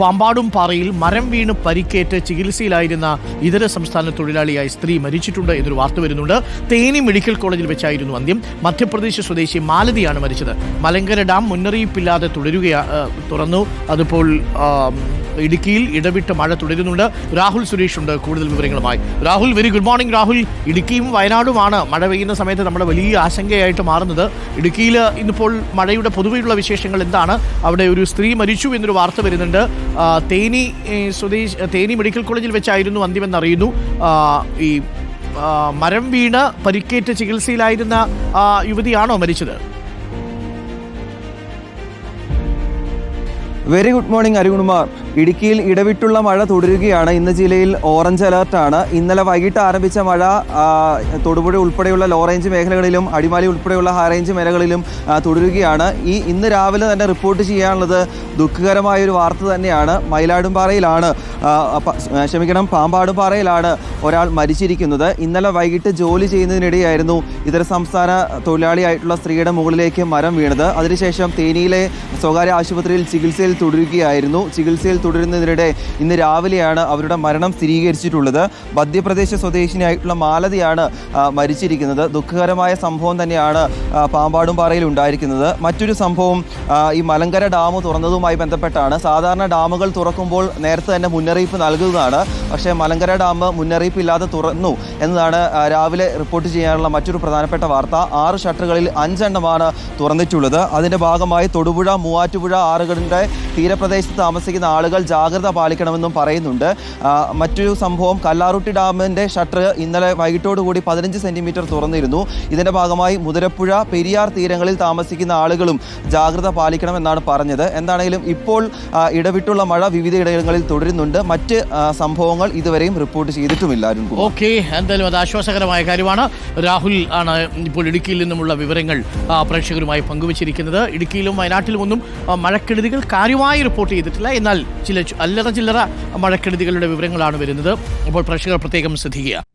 പാമ്പാടും പാറയിൽ മരം വീണ് പരിക്കേറ്റ് ചികിത്സയിലായിരുന്ന ഇതര സംസ്ഥാന തൊഴിലാളിയായ സ്ത്രീ മരിച്ചിട്ടുണ്ട് എന്നൊരു വാർത്ത വരുന്നുണ്ട്. തേനി മെഡിക്കൽ കോളേജിൽ വെച്ചായിരുന്നു അന്ത്യം. മധ്യപ്രദേശ് സ്വദേശി മാലതിയാണ് മരിച്ചത്. മലങ്കര ഡാം മുന്നറിയിപ്പില്ലാതെ തുടരുകയാ തുറന്നു. അതിപ്പോൾ ഇടുക്കിയിൽ ഇടവിട്ട് മഴ തുടരുന്നുണ്ട്. രാഹുൽ സുരേഷ് ഉണ്ട്. കൂടുതൽ വിവരങ്ങളുമായി. Rahul very good morning Rahul. ഇടുക്കിയും വയനാടുമാണ് മഴ പെയ്യുന്ന സമയത്ത് നമ്മുടെ വലിയ ആശങ്കയായിട്ട് മാറുന്നത്. ഇടുക്കിയിൽ ഇന്നിപ്പോൾ മഴയുടെ പൊതുവെയുള്ള വിശേഷങ്ങൾ എന്താണ്? അവിടെ ഒരു സ്ത്രീ മരിച്ചു എന്നൊരു വാർത്ത വരുന്നുണ്ട്. തേനി സ്വദേശ് തേനി മെഡിക്കൽ കോളേജിൽ വെച്ചായിരുന്നു അന്ത്യമെന്ന് അറിയുന്നു ഈ മരം വീണ് പരിക്കേറ്റ് ചികിത്സയിലായിരുന്ന യുവതിയാണോ മരിച്ചത്? Very good morning Arunkumar. ഇടുക്കിയിൽ ഇടവിട്ടുള്ള മഴ തുടരുകയാണ്. ഇന്ന് ജില്ലയിൽ ഓറഞ്ച് അലർട്ടാണ് ഇന്നലെ വൈകിട്ട് ആരംഭിച്ച മഴ തൊടുപുഴ ഉൾപ്പെടെയുള്ള ലോ റേഞ്ച് മേഖലകളിലും അടിമാലി ഉൾപ്പെടെയുള്ള ഹൈ റേഞ്ച് മേഖലകളിലും തുടരുകയാണ്. ഈ ഇന്ന് രാവിലെ തന്നെ റിപ്പോർട്ട് ചെയ്യാനുള്ളത് ദുഃഖകരമായ ഒരു വാർത്ത തന്നെയാണ്. മയിലാടുംപാറയിലാണ്. ക്ഷമിക്കണം പാമ്പാടുംപാറയിലാണ് ഒരാൾ മരിച്ചിരിക്കുന്നത്. ഇന്നലെ വൈകിട്ട് ജോലി ചെയ്യുന്നതിനിടെയായിരുന്നു ഇതര സംസ്ഥാന തൊഴിലാളിയായിട്ടുള്ള സ്ത്രീയുടെ മുകളിലേക്ക് മരം വീണത്. അതിനുശേഷം തേനിയിലെ സ്വകാര്യ ആശുപത്രിയിൽ ചികിത്സയിൽ തുടരുകയായിരുന്നു. ചികിത്സയിൽ തുടരുന്നതിനിടെ ഇന്ന് രാവിലെയാണ് അവരുടെ മരണം സ്ഥിരീകരിച്ചിട്ടുള്ളത്. മധ്യപ്രദേശ് സ്വദേശിനിയായിട്ടുള്ള മാലതിയാണ് മരിച്ചിരിക്കുന്നത്. ദുഃഖകരമായ സംഭവം തന്നെയാണ് പാമ്പാടും പാറയിൽ ഉണ്ടായിരിക്കുന്നത്. മറ്റൊരു സംഭവം ഈ മലങ്കര ഡാം തുറന്നതുമായി ബന്ധപ്പെട്ടാണ്. സാധാരണ ഡാമുകൾ തുറക്കുമ്പോൾ നേരത്തെ തന്നെ മുന്നറിയിപ്പ് നൽകുന്നതാണ്. പക്ഷേ മലങ്കര ഡാം മുന്നറിയിപ്പ് ഇല്ലാതെ തുറന്നു എന്നതാണ് രാവിലെ റിപ്പോർട്ട് ചെയ്യാനുള്ള മറ്റൊരു പ്രധാനപ്പെട്ട വാർത്ത. ആറ് ഷട്ടറുകളിൽ അഞ്ചെണ്ണമാണ് തുറന്നിട്ടുള്ളത്. അതിന്റെ ഭാഗമായി തൊടുപുഴ മൂവാറ്റുപുഴ ആറുകളുടെ തീരപ്രദേശത്ത് താമസിക്കുന്ന ആളുകൾ ജാഗ്രത പാലിക്കണമെന്നും പറയുന്നുണ്ട്. മറ്റൊരു സംഭവം കല്ലാറുട്ടി ഡാമിന്റെ ഷട്ടർ ഇന്നലെ വൈകിട്ടോടുകൂടി പതിനഞ്ച് സെന്റിമീറ്റർ തുറന്നിരുന്നു. ഇതിന്റെ ഭാഗമായി മുതിരപ്പുഴ പെരിയാർ തീരങ്ങളിൽ താമസിക്കുന്ന ആളുകളും ജാഗ്രത പാലിക്കണമെന്നാണ് പറഞ്ഞത്. എന്താണെങ്കിലും ഇപ്പോൾ ഇടവിട്ടുള്ള മഴ വിവിധ ഇടങ്ങളിൽ തുടരുന്നുണ്ട്. മറ്റ് സംഭവങ്ങൾ ഇതുവരെയും റിപ്പോർട്ട് ചെയ്തിട്ടുമില്ല ഓക്കെ എന്തായാലും അത് ആശ്വാസകരമായ കാര്യമാണ്. രാഹുൽ ആണ് ഇപ്പോൾ ഇടുക്കിയിൽ നിന്നുമുള്ള വിവരങ്ങൾ പ്രേക്ഷകരുമായി പങ്കുവച്ചിരിക്കുന്നത്. ഇടുക്കിയിലും വയനാട്ടിലും ഒന്നും മഴക്കെടുതികൾ കാര്യമായി റിപ്പോർട്ട് ചെയ്തിട്ടില്ല. എന്നാൽ ചില അല്ലറ ചില്ലറ മഴക്കെടുതികളുടെ വിവരങ്ങളാണ് വരുന്നത്. അപ്പോൾ പ്രേക്ഷകർ പ്രത്യേകം ശ്രദ്ധിക്കുക.